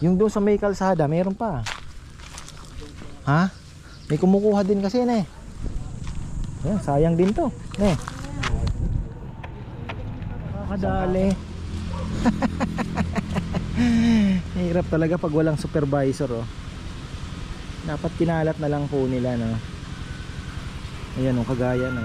Yung doon sa may kalsada, meron pa. Ha? May kumukuha din kasi na eh. Ayan, sayang din to. Ne. Nakakadali. Hirap talaga pag walang supervisor oh. Dapat kinalat na lang po nila no. Ayan oh, kagaya no.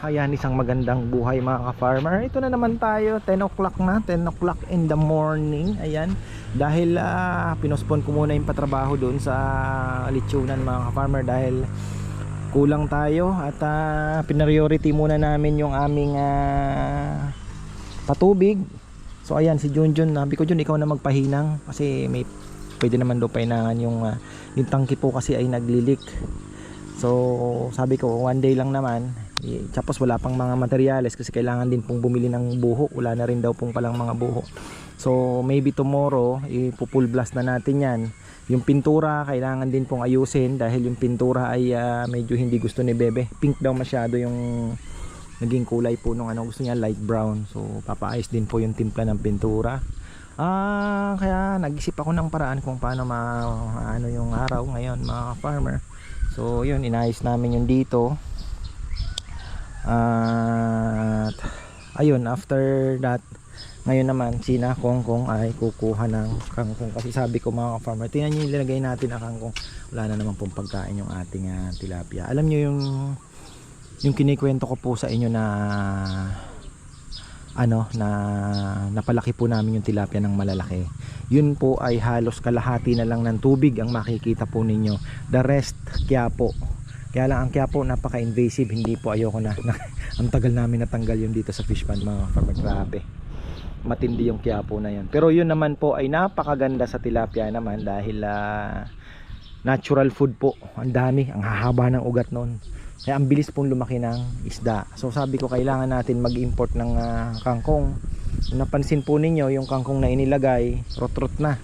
Ayan, isang magandang buhay mga ka-farmer. Ito na naman tayo, 10 o'clock na, 10 o'clock in the morning. Ayan, dahil uh, pinospon ko muna yung patrabaho doon sa litsunan mga ka-farmer dahil kulang tayo at uh, pinariority muna namin yung aming ah, patubig. So ayan, si Junjun, sabi ko Jun, ikaw na magpahinang kasi may pwede naman daw pahinangan yung, ah, yung tangki po kasi ay naglilik. So sabi ko, one day lang naman, tapos wala pang mga materyales kasi kailangan din pong bumili ng buho. Wala na rin daw pong palang mga buho. So maybe tomorrow ipupull blast na natin yan. Yung pintura kailangan din pong ayusin dahil yung pintura ay ah, medyo hindi gusto ni Bebe. Pink daw masyado yung naging kulay po nung ano gusto niya light brown. So papaayos din po yung timpla ng pintura. Ah kaya nag-isip ako ng paraan kung paano ma ano yung araw ngayon mga farmer. So yun inayos namin yung dito at ayun after that ngayon naman sina kongkong ay kukuha ng kangkong. Kasi sabi ko mga farmer tingnan nyo nilagay natin na kangkong. Wala na naman pong pagkain yung ating ah, tilapia. Alam nyo yung yung kinikwento ko po sa inyo na ano na napalaki po namin yung tilapia ng malalaki. Yun po ay halos kalahati na lang ng tubig ang makikita po ninyo. The rest kaya po kaya lang ang Quiapo napaka-invasive, hindi po ayoko na. ang tagal namin natanggal yun dito sa fish pond mga farmer. Grabe. Matindi yung Quiapo na yun. Pero yun naman po ay napakaganda sa tilapia naman dahil ah, natural food po. Ang dami, ang hahaba ng ugat noon. Kaya ang bilis pong lumaki ng isda. So sabi ko kailangan natin mag-import ng ah, kangkong. Napansin po ninyo yung kangkong na inilagay, rot-rot na.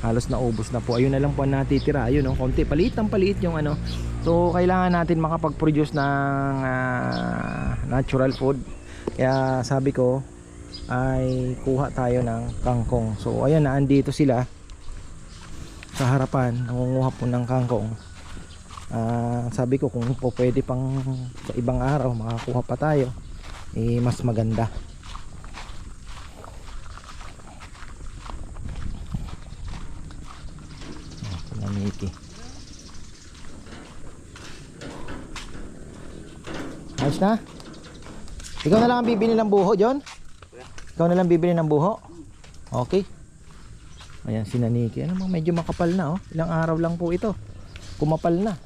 Halos naubos na po. Ayun na lang po ang natitira. Ayun, oh, konti. Paliit ang paliit yung ano. So kailangan natin makapag-produce ng ah, natural food. Kaya sabi ko ay kuha tayo ng kangkong. So ayan na andito sila sa harapan. Nangunguha po ng kangkong. Ah, sabi ko kung po pwede pang sa ibang araw makakuha pa tayo eh mas maganda. Ah, sila Mickey. Ayos na? Ikaw na lang ang bibili ng buho, John? Ikaw na lang bibili ng buho? Okay. Ayan, si Naniki. Ano mo, medyo makapal na, oh. Ilang araw lang po ito. Kumapal na.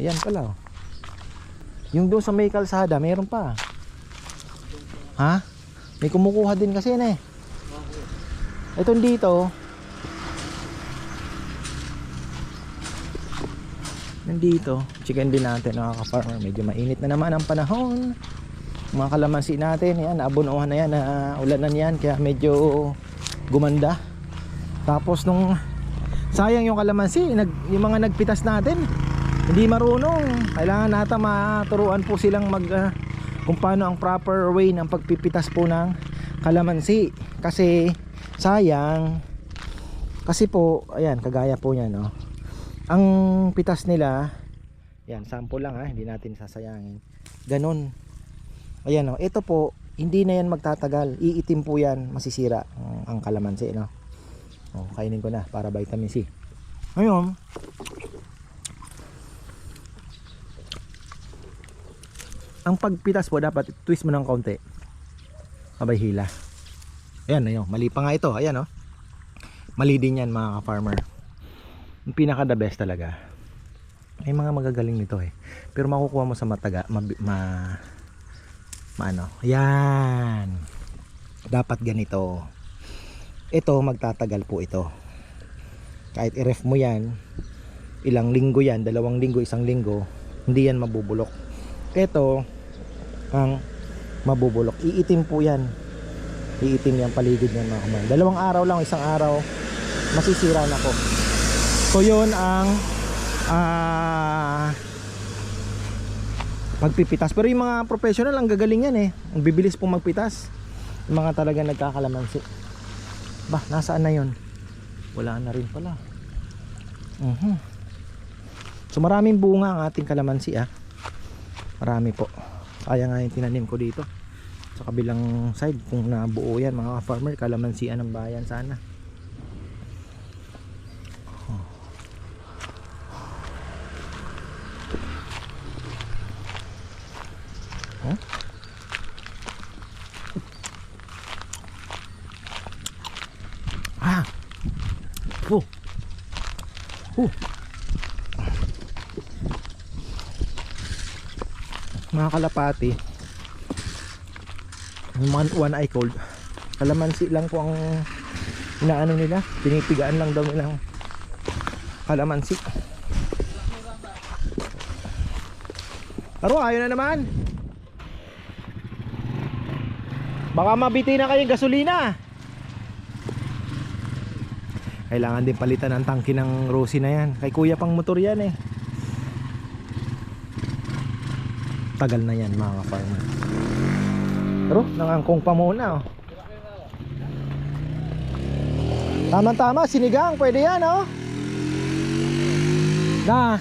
Ayan pala, oh. Yung doon sa may kalsada, meron pa. Ha? May kumukuha din kasi na eh. Itong dito, nandito chicken din natin mga ka-farmer. Medyo mainit na naman ang panahon. Mga kalamansi natin yan abunuhan na yan na ulanan yan kaya medyo gumanda. Tapos nung sayang yung kalamansi nag, yung mga nagpitas natin hindi marunong. Kailangan natin maturuan po silang mag ah, kung paano ang proper way ng pagpipitas po ng kalamansi. Kasi sayang. Kasi po ayan kagaya po niya no ang pitas nila yan sample lang ha hindi natin sasayangin. Ganun ayan o ito po hindi na yan magtatagal. Iitim po yan masisira ang, kalamansi no? O, kainin ko na para vitamin C. Ngayon ang pagpitas po dapat twist mo ng kaunti abay hila. Ayan na yun mali pa nga ito. Ayan o mali din yan mga ka-farmer yung pinaka the best talaga. May mga magagaling nito eh. Pero makukuha mo sa mataga ma, ma, maano? Yan. Dapat ganito. Ito magtatagal po ito. Kahit i-ref mo yan ilang linggo yan dalawang linggo isang linggo hindi yan mabubulok. Ito ang mabubulok. Iitim po yan. Iitim yung paligid niyan mga kaman. Dalawang araw lang isang araw masisira na po So yun ang ah pagpipitas. Pero yung mga professional ang gagaling yan eh. Ang bibilis pong magpitas. Yung mga talaga nagkakalamansi. Bah, nasaan na yon? Wala na rin pala. Mhm. So maraming bunga ang ating kalamansi ah. Marami po. Kaya nga yung tinanim ko dito. Sa kabilang side kung nabuo yan mga farmer kalamansian ng bayan sana. Huh? Ah. Oh. Oh. Mga kalapati. Mga one eye cold. Kalamansi lang po ang inaano nila. Pinipigaan lang daw nilang kalamansi. Aro, ayaw na naman. Baka mabiti na kayong gasolina. Kailangan din palitan ang tangke ng Rosie na yan. Kay kuya pang motor yan eh. Tagal na yan mga farmer. Pero nangangkong pa muna oh. Tama tama, sinigang, pwede yan oh. Na.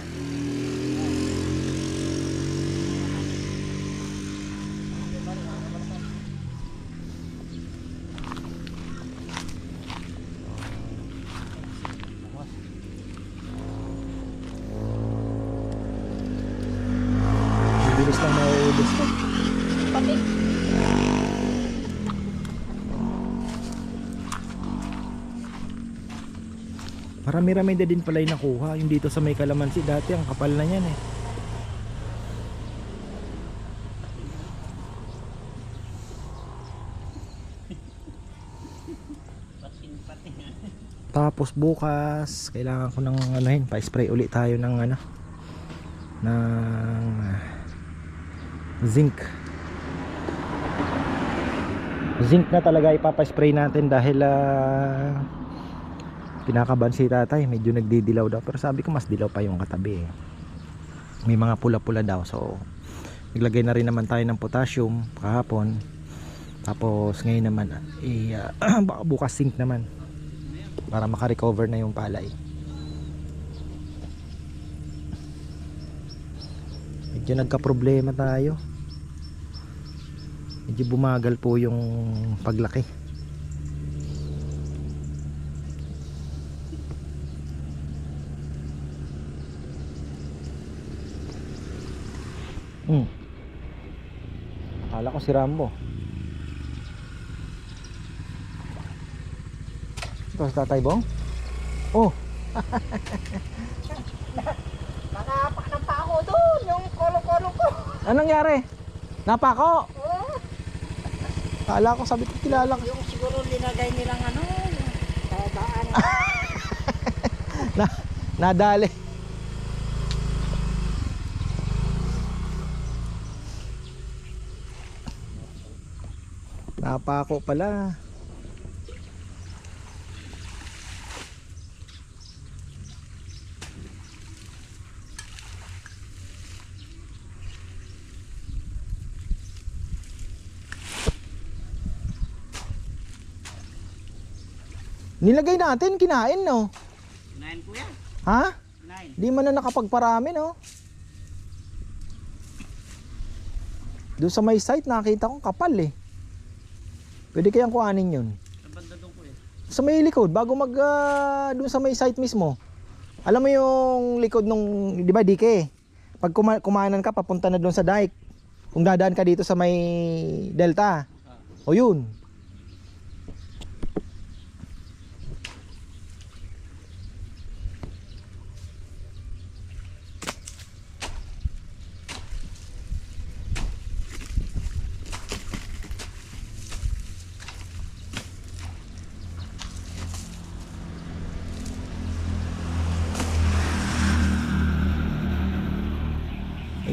Bilis lang mauubos ko. Pati. Marami-rami na din pala yung nakuha. Yung dito sa may kalamansi dati ang kapal na yan eh. Tapos bukas, kailangan ko ng yun, pa-spray ulit tayo ng ano ng zinc. Zinc na talaga ipapaspray natin dahil ah kinakaban si tatay medyo nagdidilaw daw. Pero sabi ko mas dilaw pa yung katabi. Eh. may mga pula-pula daw. So naglagay na rin naman tayo ng potassium kahapon. Tapos ngayon naman eh, ah, baka bukas zinc naman para makarecover na yung palay. Medyo nagka problema tayo. Medyo bumagal po yung paglaki Hmm. Akala ko si Rambo. Ito si Tatay Bong? Oh, Nakapak ng pa ako doon, yung kolo-kolo ko. anong nangyari? Napako. Akala ko sabi ko kilala ko. yung siguro linagay nilang ano, yung dadaan. Na, nadali. Napako pala. Nilagay natin, kinain no. Nine po yan. Ha? Nine. Di man na nakapagparami no. Doon sa may site nakita kong kapal eh. Pwede kayang kuhanin yun. Sa banda doon po eh. Sa may likod bago mag ah, doon sa may site mismo. Alam mo yung likod nung 'di ba dike? Pag kuma- kumanan ka papunta na doon sa dike. Kung dadaan ka dito sa may delta. O yun.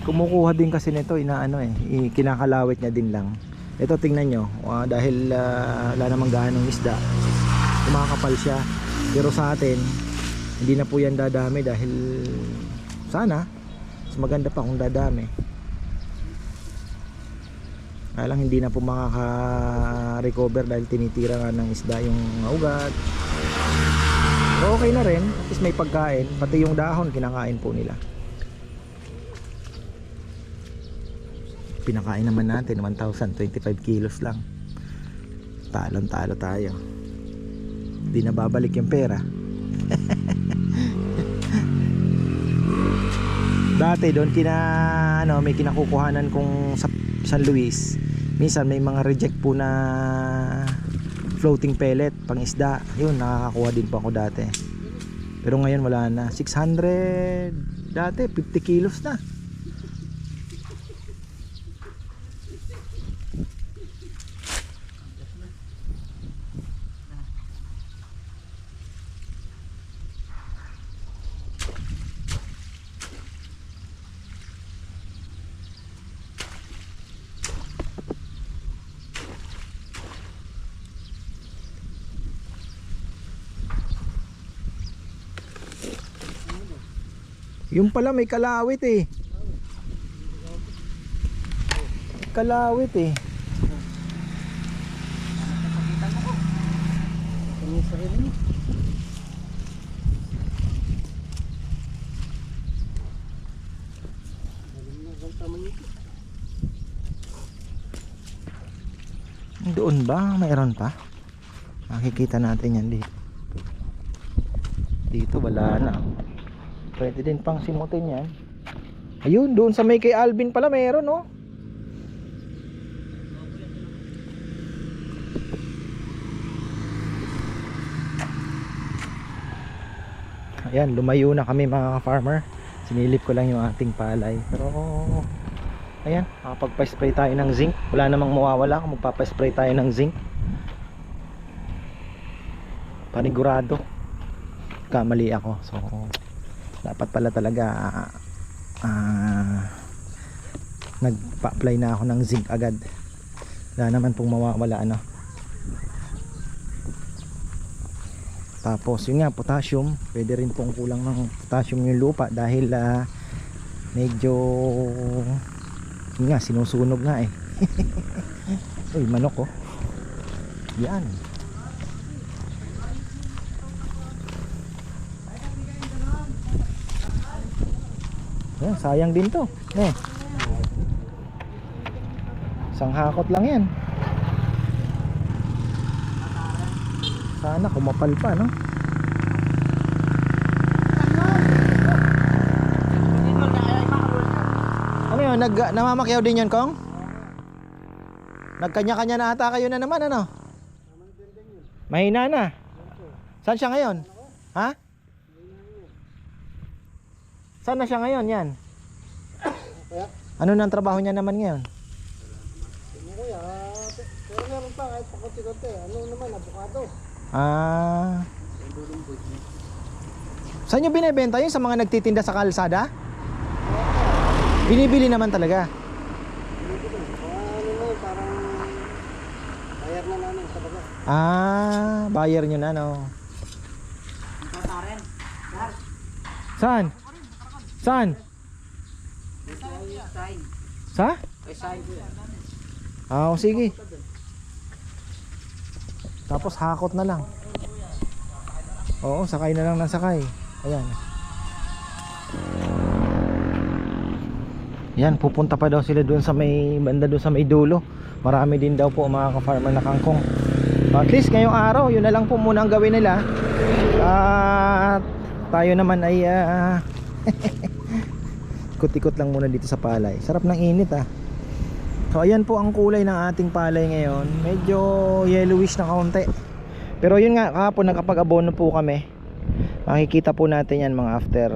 Kumukuha din kasi nito, inaano eh, kinakalawit niya din lang. Ito tingnan nyo, ah, dahil ah, wala namang ganong isda, kumakapal siya. Pero sa atin, hindi na po yan dadami dahil sana, mas maganda pa kung dadami. kaya lang hindi na po makaka-recover dahil tinitira nga ng isda yung ugat okay na rin at may pagkain pati yung dahon kinakain po nila pinakain naman natin 1,025 kilos lang. Talon talo tayo. Hindi na babalik yung pera. Dati doon kina ano may kinakukuhanan kung sa San Luis. Minsan may mga reject po na floating pellet pang isda yun nakakakuha din po ako dati. Pero ngayon wala na. 600 dati 50 kilos na Yung pala may kalawit eh. Kalawit eh. Doon ba? Mayroon pa? Makikita natin yan dito. Dito wala na. Pwede din pang simutin yan. Ayun, doon sa may kay Alvin pala meron, no? Ayan, lumayo na kami mga farmer. Sinilip ko lang yung ating palay. Pero, ayan, makapagpa-spray tayo ng zinc. Wala namang mawawala kung magpapa-spray tayo ng zinc. Panigurado. Kamali ako. So, dapat pala talaga ah nagpa-apply na ako ng zinc agad. Wala naman pong mawawala ano. Tapos yun nga potassium. Pwede rin pong kulang ng potassium yung lupa dahil ah, medyo yun nga sinusunog nga eh. Uy manok oh. Yan Yan, sayang din to. Eh. Isang hakot lang yan. Sana kumapal pa, no? Ano yun? Nag, namamakyaw din yun, Kong? Nagkanya-kanya na ata kayo na naman, ano? Mahina na. Saan siya ngayon? Ha? Saan na siya ngayon yan? Ano na ang trabaho niya naman ngayon? Kuya, pero meron pa kahit pakunti-kunti. Ano naman, abukado. Ah. Saan nyo binibenta yun? Sa mga nagtitinda sa kalsada? Binibili naman talaga. Ano na, parang bayar na namin sa baga. Ah, buyer nyo na no. Saan? Saan? Sa? Ah, o sige. Tapos hakot na lang. Oo, sakay na lang ng sakay. Ayan. Yan, pupunta pa daw sila doon sa may banda doon sa may dulo. Marami din daw po mga ka-farmer na kangkong. At least ngayong araw, yun na lang po muna ang gawin nila. At tayo naman ay ah, ikot-ikot lang muna dito sa palay. Sarap ng init ah. So ayan po ang kulay ng ating palay ngayon. Medyo yellowish na kaunti. Pero yun nga, kahapon nakapag-abono po kami. Makikita po natin yan mga after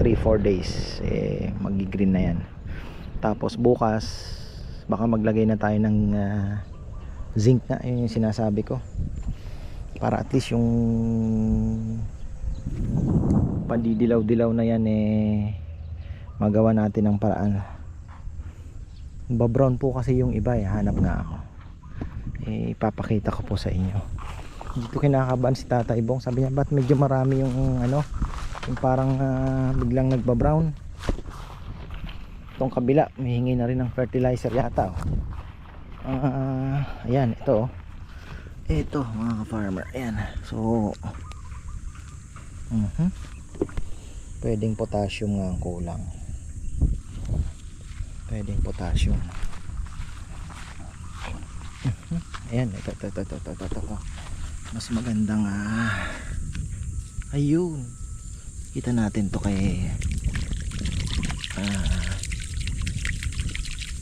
3-4 days. Eh, magi-green na yan. Tapos bukas, baka maglagay na tayo ng ah, zinc na. Yun yung sinasabi ko. Para at least yung pandidilaw-dilaw na yan eh magawa natin ng paraan babrown po kasi yung iba eh hanap nga ako eh ipapakita ko po sa inyo dito kinakabahan si Tata Ibong sabi niya ba't medyo marami yung ano yung parang ah, biglang nagbabrown itong kabila may hingi na rin ng fertilizer yata oh. Ah, ayan, ito. oh. Ito, mga ka-farmer. Ayan. So, mhm. Pwedeng potassium nga ang kulang. Pwedeng potassium. Ayan, ito, ito, ito, ito, ito, ito, ito. Mas magandang ah. Ayun. Kita natin to kay ah,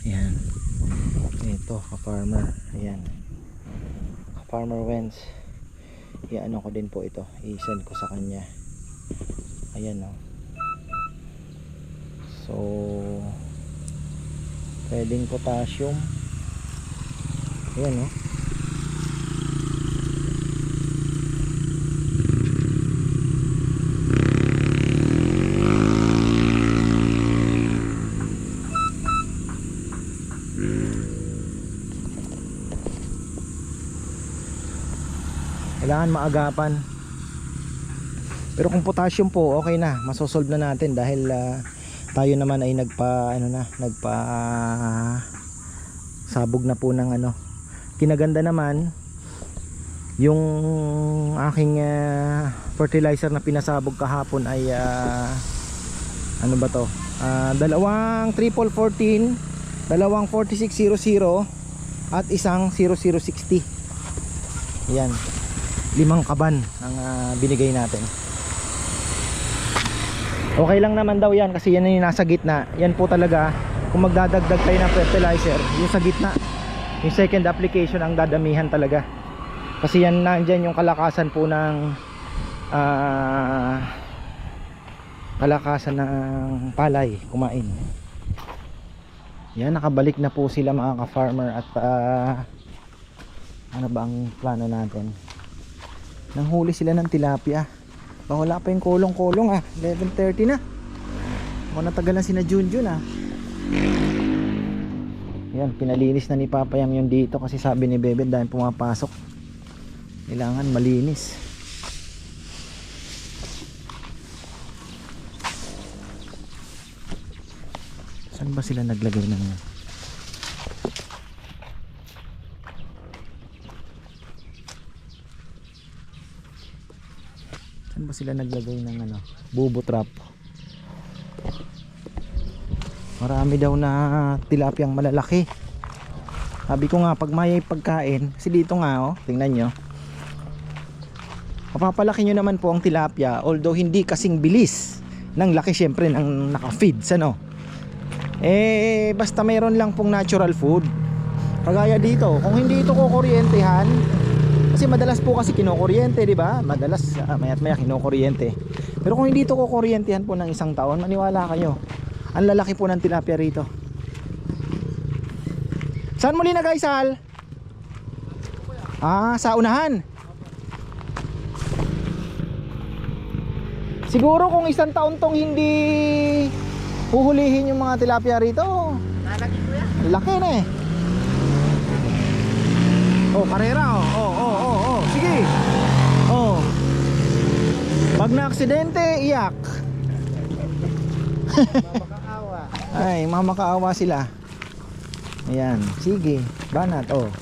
Ayan. Ito, ka-farmer. Ayan. Ka-farmer Wens. Iano ko din po ito. I-send ko sa kanya. Ayan o. So, pwedeng potassium. Ayan o. Kailangan maagapan. Pero kung potassium po, okay na. Masosolve na natin dahil ah, tayo naman ay nagpa ano na, nagpa sabog na po ng ano. Kinaganda naman yung aking ah, fertilizer na pinasabog kahapon ay ah, ano ba to? Ah, dalawang triple 14, dalawang 4600 at isang 0060. Yan limang kaban ang ah, binigay natin okay lang naman daw yan kasi yan yung nasa gitna. Yan po talaga kung magdadagdag tayo ng fertilizer yung sa gitna yung second application ang dadamihan talaga. Kasi yan nandyan yung kalakasan po ng ah, kalakasan ng palay kumain. Yan nakabalik na po sila mga ka-farmer at ah, ano ba ang plano natin? Nanghuli sila ng tilapia. Pa wala pa yung kulong-kulong ah. 11.30 na. Mukhang natagal na sina Junjun ah. Yan, pinalinis na ni Papa Yam yung dito kasi sabi ni Bebe dahil pumapasok. Kailangan malinis. Saan ba sila naglagay ng Ba sila naglagay ng ano? Bubo trap. Marami daw na tilapiyang malalaki. Sabi ko nga pag may pagkain, kasi dito nga oh, tingnan nyo. Mapapalaki nyo naman po ang tilapia although hindi kasing bilis ng laki syempre ng naka-feeds ano. Eh basta mayroon lang pong natural food. Kagaya dito, kung hindi ito kukuryentehan, kasi madalas po kasi kinokuryente, di ba? Madalas uh, mayat maya kinokuryente. Pero kung hindi ito kukuryentehan po ng isang taon, maniwala kayo. Ang lalaki po ng tilapia rito. Saan mo linagay, Sal? Ah, sa unahan. Siguro kung isang taon tong hindi huhulihin yung mga tilapia rito, Lalaki ko yan. laki na eh. Oh, karera oh. Oh, oh, oh, oh. Sige. Oh. Pag na aksidente, iyak. Makakaawa. Ay, mamakaawa sila. Ayan, sige. Banat, oh.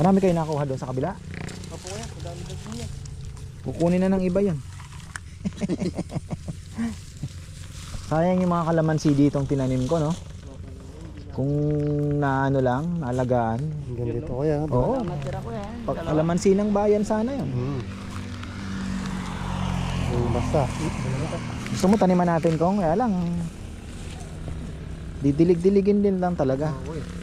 Marami kayo nakuha doon sa kabila. Opo yan. Kukunin na ng iba yan. Sayang yung mga kalamansi ditong tinanim ko, no? Kung naano lang, naalagaan. Hanggang dito ko yan. Oo. Pag kalamansi ng bayan sana yun. Hmm. Yung basta. Gusto mo taniman natin kung kaya lang didilig-diligin din lang talaga. Oo eh.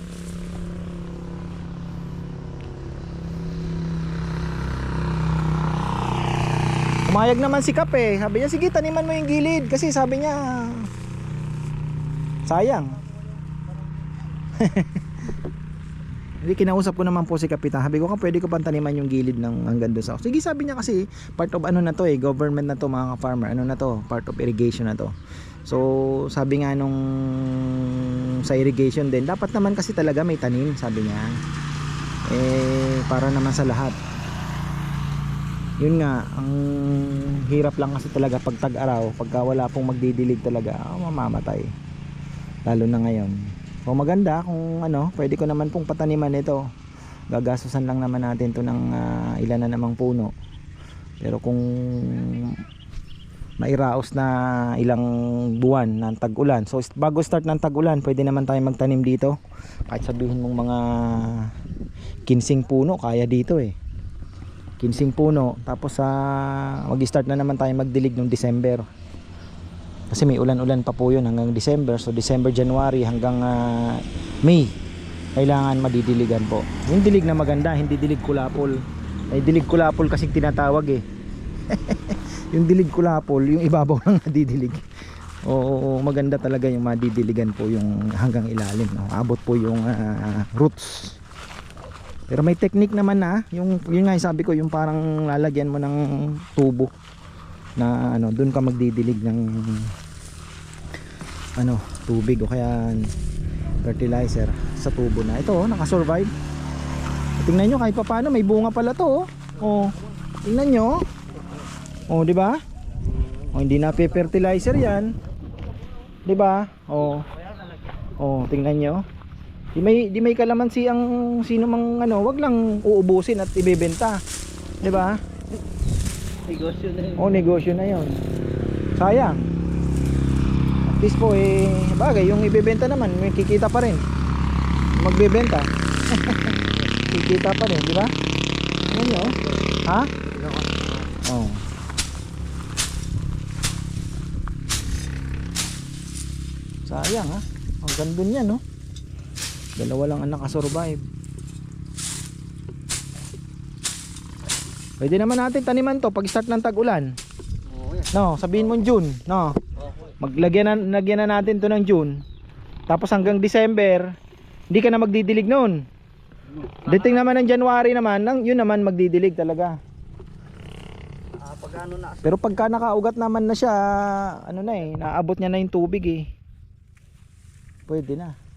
Umayag naman si Kap eh. Sabi niya, sige taniman mo yung gilid. Kasi sabi niya, sayang. Hindi kinausap ko naman po si Kapitan. Sabi ko ka pwede ko pang taniman yung gilid ng hanggang doon sa. Sige sabi niya kasi part of ano na to eh, government na to mga farmer. Ano na to? Part of irrigation na to. So sabi nga nung sa irrigation din, dapat naman kasi talaga may tanim, sabi niya. Eh para naman sa lahat. Yun nga ang hirap lang kasi talaga pag tag-araw pagka wala pong magdidilig talaga ah, mamamatay. Lalo na ngayon. So maganda kung ano pwede ko naman pong pataniman ito. Gagastusan lang naman natin to ng ah, ilan na namang puno. Pero kung mairaos na ilang buwan ng tag-ulan so bago start ng tag-ulan pwede naman tayo magtanim dito. Kahit sabihin mong mga kinsing puno kaya dito eh kinsing puno. Tapos sa mag-start na naman tayo magdilig ng December. Kasi may ulan-ulan pa po yun hanggang December. So December, January hanggang ah, May. Kailangan madidiligan po. Yung dilig na maganda hindi dilig kulapol. Ay dilig kulapol kasi tinatawag eh. Yung dilig kulapol yung ibabaw lang nadidilig. Oo. Maganda talaga yung madidiligan po yung hanggang ilalim no? abot po yung ah, roots pero may technique naman na, yung yun nga yung sabi ko, yung parang lalagyan mo ng tubo na ano, doon ka magdidilig ng ano, tubig o kaya fertilizer sa tubo na. Ito, oh, naka-survive. Tingnan nyo kahit papaano, may bunga pala to. Oh, oh tingnan nyo. Oh, di ba? Oh, hindi na fertilizer 'yan. Di ba? Oh. Oh, tingnan nyo. Di may di may kalamansi ang sino mang ano, wag lang uubusin at ibebenta. 'Di ba? Negosyo na yun. O negosyo na 'yon. Sayang. At least po eh bagay yung ibebenta naman, may kikita pa rin. Magbebenta. kikita pa rin, di ba? Ano nyo? Ha? Oh. Sayang ha. Ang ganda niya no. Dalawa lang ang nakasurvive. Pwede naman natin taniman to pag start ng tag-ulan. No, sabihin mo June, no. Maglagyan na, lagyan na natin to ng June. Tapos hanggang December, hindi ka na magdidilig noon. Dating naman ng January naman, nang yun naman magdidilig talaga. Ah, ano Pero pagka nakaugat naman na siya, ano na eh, naabot niya na yung tubig eh. Pwede na.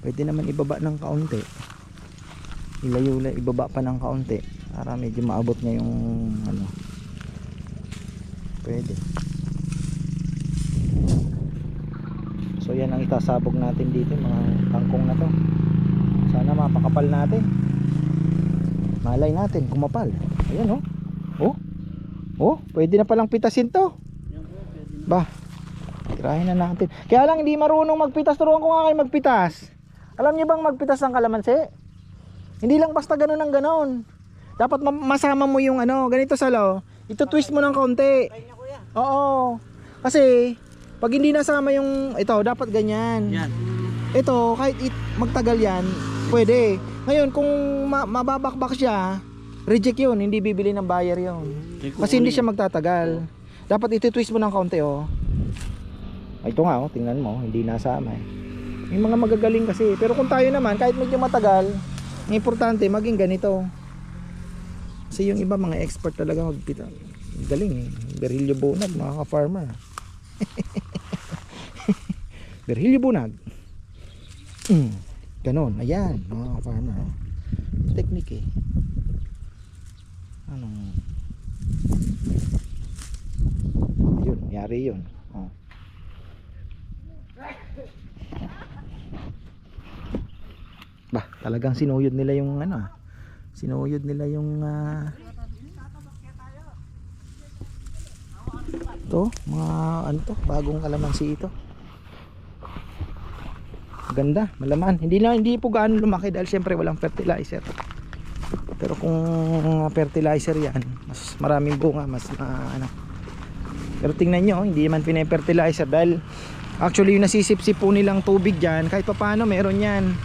Pwede naman ibaba ng kaunti. Ilayo na ibaba pa ng kaunti para medyo maabot niya yung ano. Pwede. So yan ang itasabog natin dito mga kangkong na to. Sana mapakapal natin. Malay natin kumapal. Ayan oh. Oh. Oh, pwede na palang pitasin to. Ba, tirahin na natin. Kaya lang hindi marunong magpitas. Turuan ko nga kayo magpitas. Alam niyo bang magpitas ng kalamansi? Hindi lang basta ganun ang ganun. Dapat ma- masama mo yung ano, ganito salo. Ito twist mo ng kaunti. Oo. Kasi pag hindi nasama yung ito, dapat ganyan. Yan. Ito, kahit it, magtagal yan, pwede. Ngayon, kung ma- mababakbak siya, reject yun. Hindi bibili ng buyer yun. Kasi hindi siya magtatagal. Dapat iti-twist mo ng kaunti oh. Ito nga oh, tingnan mo, hindi nasama eh. May mga magagaling kasi. Pero kung tayo naman, kahit medyo matagal, importante maging ganito. Kasi yung iba mga expert talaga magpita. Galing eh. Berilio Bunag, mga ka-farmer. Berilio Bunag. Mm, ganon, ayan, mga ka-farmer. oh. Technique eh. Anong yun, yari yun. Bah, talagang sinuyod nila yung ano ah. Sinuyod nila yung ah, to, mga ano to, bagong kalamansi ito. Ganda, malaman. Hindi na hindi po gaano lumaki dahil siyempre walang fertilizer. Pero kung fertilizer 'yan, mas maraming bunga, mas ma, ano. Pero tingnan nyo, hindi man pinafertilizer dahil actually yung nasisipsip po nilang tubig dyan, kahit pa paano meron yan.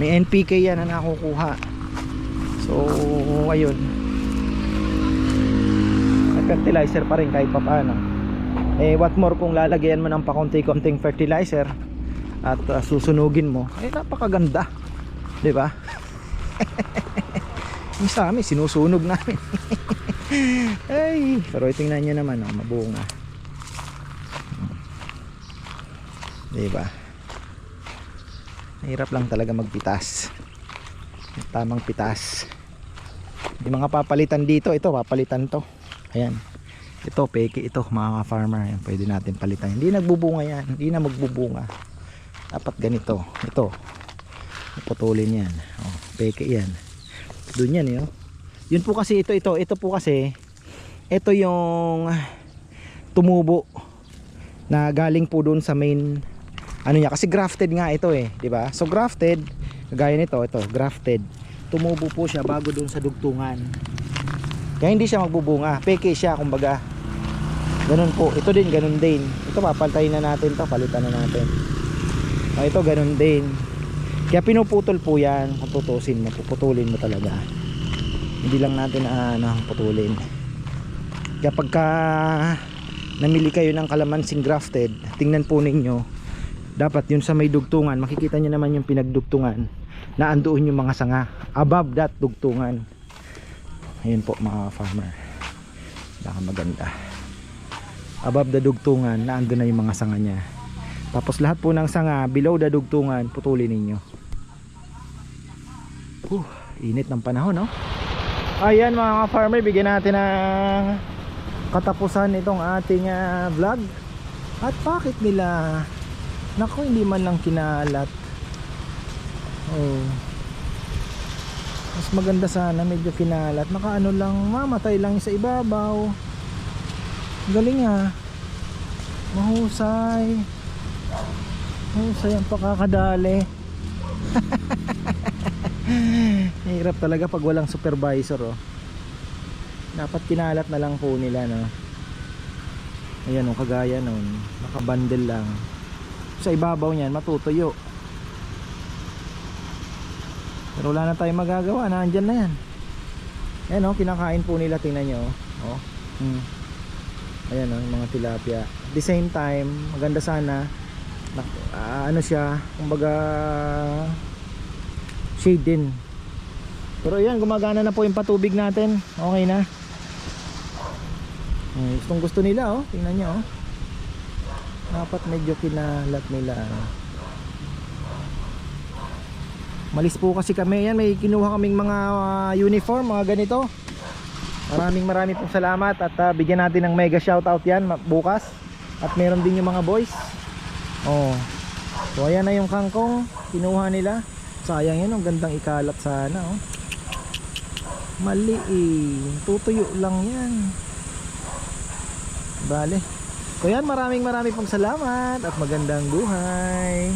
May NPK yan na nakukuha. So, ayun. May fertilizer pa rin kahit pa paano. Eh, what more kung lalagyan mo ng pakunti-kunting fertilizer at uh, susunugin mo, eh napakaganda. 'Di ba? Yung sa amin, sinusunog namin. Ay, pero tingnan nyo naman, oh, mabunga. Diba? Mahirap lang talaga magpitas. Tamang pitas. Yung mga papalitan dito, ito papalitan to. Ayan. Ito, peke ito, mga farmer. Ayan, pwede natin palitan. Hindi nagbubunga yan. Hindi na magbubunga. Dapat ganito. Ito. Putulin yan. Oh, peke yan. Doon yan, yun. Yun po kasi ito, ito. Ito po kasi, ito yung tumubo na galing po doon sa main ano niya kasi grafted nga ito eh, 'di ba? So grafted, kagaya nito, ito, grafted. Tumubo po siya bago doon sa dugtungan. Kaya hindi siya magbubunga. Peke siya kumbaga. Ganun po. Ito din ganun din. Ito papaltayin na natin 'to, palitan na natin. Ah, ito ganun din. Kaya pinuputol po 'yan, kung mo, puputulin mo talaga. Hindi lang natin ah, ano, putulin. Kaya pagka namili kayo ng kalamansing grafted, tingnan po ninyo dapat yun sa may dugtungan. Makikita nyo naman yung pinagdugtungan. Na andoon yung mga sanga. Above that dugtungan. Ayun po mga farmer. Baka maganda. Above the dugtungan na andun na yung mga sanga nya tapos lahat po ng sanga below the dugtungan putulin ninyo. Huh, init ng panahon no ayan mga farmer bigyan natin ng katapusan itong ating ah, vlog. At bakit nila Nako, hindi man lang kinalat. Oh. Mas maganda sana medyo kinalat. Nakaano lang, mamatay lang sa ibabaw. Galing ah. Mahusay. Mahusay ang pakakadali. Hirap talaga pag walang supervisor oh. Dapat kinalat na lang po nila no. Ayan oh, kagaya nun. Nakabundle lang sa ibabaw niyan matutuyo. Pero wala na tayong magagawa nandyan na yan. Ayan o kinakain po nila tingnan nyo oh. Hmm. ayan o yung mga tilapia. At the same time maganda sana na, ah, ano siya kumbaga shade din. Pero yan gumagana na po yung patubig natin. Okay na. Hmm, gustong gusto nila oh tingnan nyo oh dapat medyo kinalat nila. Malis po kasi kami. Yan may kinuha kaming mga uh, uniform mga ganito. Maraming maraming pong salamat at uh, bigyan natin ng mega shoutout yan bukas. At meron din yung mga boys. Oh. So ayan na yung kangkong. Kinuha nila. Sayang yan ang gandang ikalat sana oh. Mali eh tutuyo lang yan. Bale So yan, maraming maraming pong salamat at magandang buhay.